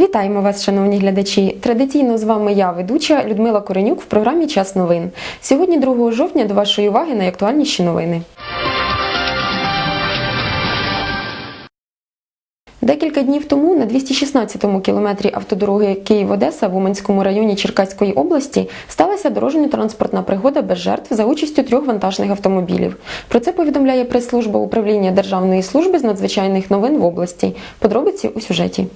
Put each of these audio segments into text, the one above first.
Вітаємо вас, шановні глядачі. Традиційно з вами я, ведуча Людмила Коренюк в програмі Час новин. Сьогодні, 2 жовтня, до вашої уваги найактуальніші новини. Декілька днів тому на 216-му кілометрі автодороги Київ-Одеса в Уманському районі Черкаської області сталася дорожньо-транспортна пригода без жертв за участю трьох вантажних автомобілів. Про це повідомляє прес-служба управління Державної служби з надзвичайних новин в області. Подробиці у сюжеті.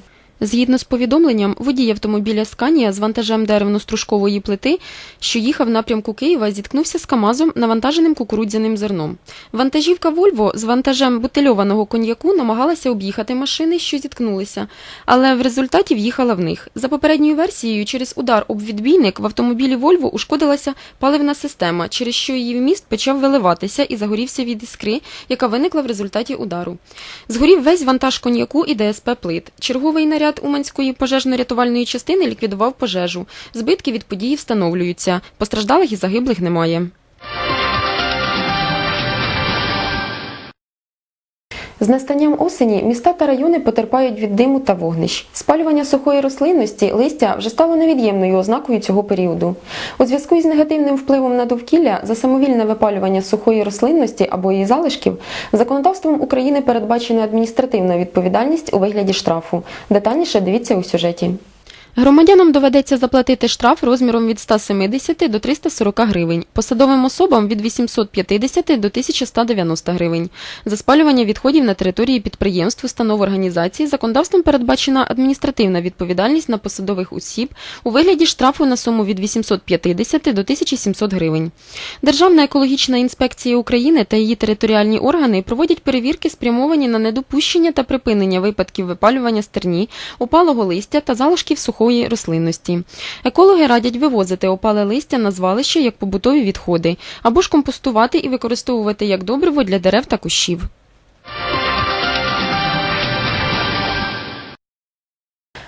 Згідно з повідомленням, водій автомобіля Сканія з вантажем деревно-стружкової плити, що їхав в напрямку Києва, зіткнувся з КАМАЗом, навантаженим кукурудзяним зерном. Вантажівка Вольво з вантажем бутильованого коньяку намагалася об'їхати машини, що зіткнулися, але в результаті в'їхала в них. За попередньою версією, через удар об відбійник в автомобілі Вольво ушкодилася паливна система, через що її вміст почав виливатися і загорівся від іскри, яка виникла в результаті удару. Згорів весь вантаж коньяку і ДСП плит. Черговий наряд Уманської пожежно-рятувальної частини ліквідував пожежу. Збитки від події встановлюються. Постраждалих і загиблих немає. З настанням осені міста та райони потерпають від диму та вогнищ. Спалювання сухої рослинності, листя вже стало невід'ємною ознакою цього періоду. У зв'язку із негативним впливом на довкілля за самовільне випалювання сухої рослинності або її залишків законодавством України передбачена адміністративна відповідальність у вигляді штрафу. Детальніше дивіться у сюжеті. Громадянам доведеться заплатити штраф розміром від 170 до 340 гривень, посадовим особам від 850 до 1190 гривень. За спалювання відходів на території підприємств, установ організацій законодавством передбачена адміністративна відповідальність на посадових осіб у вигляді штрафу на суму від 850 до 1700 гривень. Державна екологічна інспекція України та її територіальні органи проводять перевірки, спрямовані на недопущення та припинення випадків випалювання стерні, опалого листя та залишків сухої рослинності. Екологи радять вивозити опале листя на звалище як побутові відходи або ж компостувати і використовувати як добриво для дерев та кущів.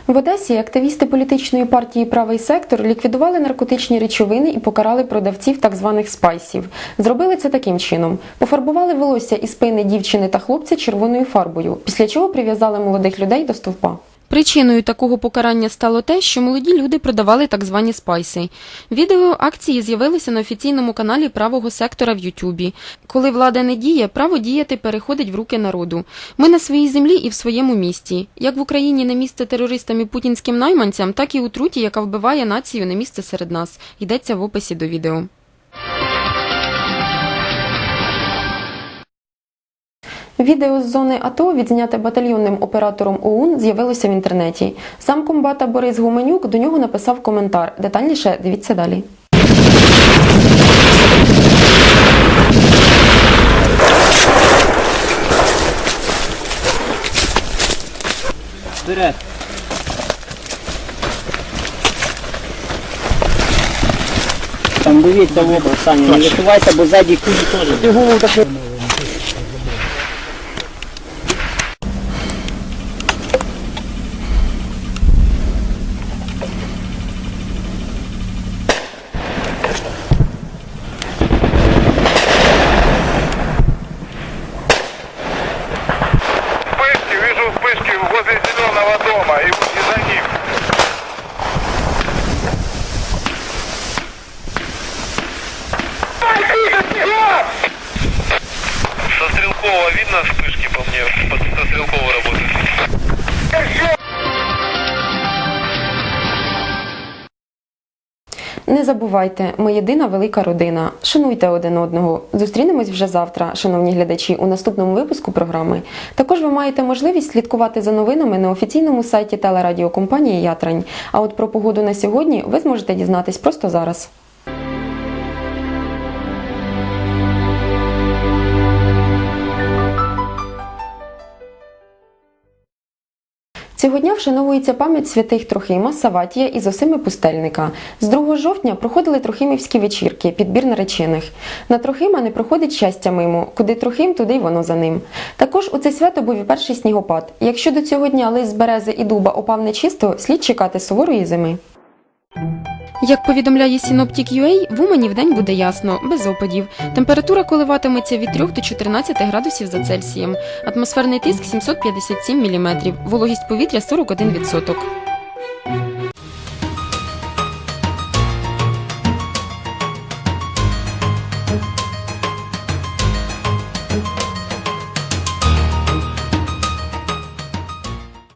В Одесі активісти політичної партії Правий сектор ліквідували наркотичні речовини і покарали продавців так званих спайсів. Зробили це таким чином: пофарбували волосся і спини дівчини та хлопця червоною фарбою, після чого прив'язали молодих людей до стовпа. Причиною такого покарання стало те, що молоді люди продавали так звані спайси. Відео акції з'явилося на офіційному каналі правого сектора в Ютубі. Коли влада не діє, право діяти переходить в руки народу. Ми на своїй землі і в своєму місті. Як в Україні не місце терористам і путінським найманцям, так і у труті, яка вбиває націю, не місце серед нас. Йдеться в описі до відео. Відео з зони АТО, відзняте батальйонним оператором ОУН, з'явилося в інтернеті. Сам комбата Борис Гуменюк до нього написав коментар. Детальніше дивіться далі. Вперед. Там дивіться в Саня, не висувайся, бо ззаді кулі теж. Ти голову так... Вспышки, вижу вспышки возле зеленого дома и, и за ним. Со Стрелкова видно вспышки по мне? Под- Со Стрелкова работает. Не забувайте, ми єдина велика родина. Шануйте один одного. Зустрінемось вже завтра, шановні глядачі, у наступному випуску програми. Також ви маєте можливість слідкувати за новинами на офіційному сайті телерадіокомпанії Ятрань. А от про погоду на сьогодні ви зможете дізнатись просто зараз. Цього дня вшановується пам'ять святих Трохима, Саватія і Зосими Пустельника. З 2 жовтня проходили Трохимівські вечірки, підбір наречених. На Трохима не проходить щастя мимо. Куди Трохим, туди й воно за ним. Також у це свято був і перший снігопад. Якщо до цього дня лист з берези і дуба опав нечисто, слід чекати суворої зими. Як повідомляє Synoptic.ua, в Умані вдень буде ясно, без опадів. Температура коливатиметься від 3 до 14 градусів за Цельсієм. Атмосферний тиск 757 мм, вологість повітря 41%.